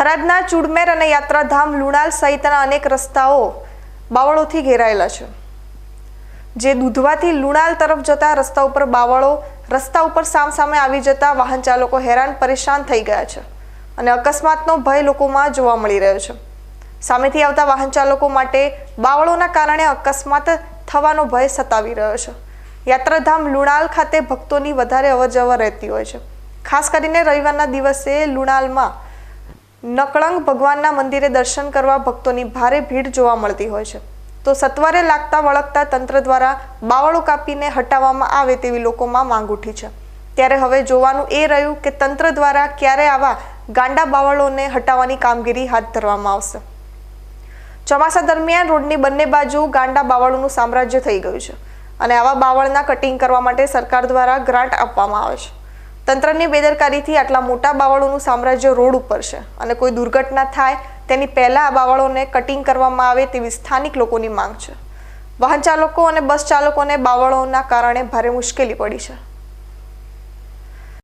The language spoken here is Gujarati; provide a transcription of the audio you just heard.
થરાદના ચુડમેર અને યાત્રાધામ લુણાલ સહિતના અનેક રસ્તાઓ બાવળોથી ઘેરાયેલા છે. જે દૂધવાથી લુણાલ તરફ જતા રસ્તા ઉપર બાવળો, રસ્તા ઉપર સામસામે આવી જતા વાહન ચાલકો હેરાન પરેશાન થઈ ગયા છે અને અકસ્માતનો ભય લોકોમાં જોવા મળી રહ્યો છે. સામેથી આવતા વાહન ચાલકો માટે બાવળોના કારણે અકસ્માત થવાનો ભય સતાવી રહ્યો છે. યાત્રાધામ લુણાલ ખાતે ભક્તોની વધારે અવરજવર રહેતી હોય છે. ખાસ કરીને રવિવારના દિવસે લુણાલમાં નકળંગ ભગવાનના મંદિરે દર્શન કરવા ભક્તોની ભારે ભીડ જોવા મળતી હોય છે. તો સત્વરે લાગતા વળગતા તંત્ર દ્વારા બાવળો કાપીને હટાવવામાં આવે તેવી લોકોમાં માંગ ઉઠી છે. ત્યારે હવે જોવાનું એ રહ્યું કે તંત્ર દ્વારા ક્યારે આવા ગાંડા બાવળોને હટાવવાની કામગીરી હાથ ધરવામાં આવશે. ચોમાસા દરમિયાન રોડની બંને બાજુ ગાંડા બાવળોનું સામ્રાજ્ય થઈ ગયું છે અને આવા બાવળના કટિંગ કરવા માટે સરકાર દ્વારા ગ્રાન્ટ આપવામાં આવે છે. તંત્રની બેદરકારીથી આટલા મોટા બાવળોનું સામ્રાજ્ય રોડ ઉપર છે અને કોઈ દુર્ઘટના થાય તેની પહેલાં આ બાવળોને કટિંગ કરવામાં આવે તેવી સ્થાનિક લોકોની માંગ છે. વાહન ચાલકો અને બસ ચાલકોને બાવળોના કારણે ભારે મુશ્કેલી પડી છે.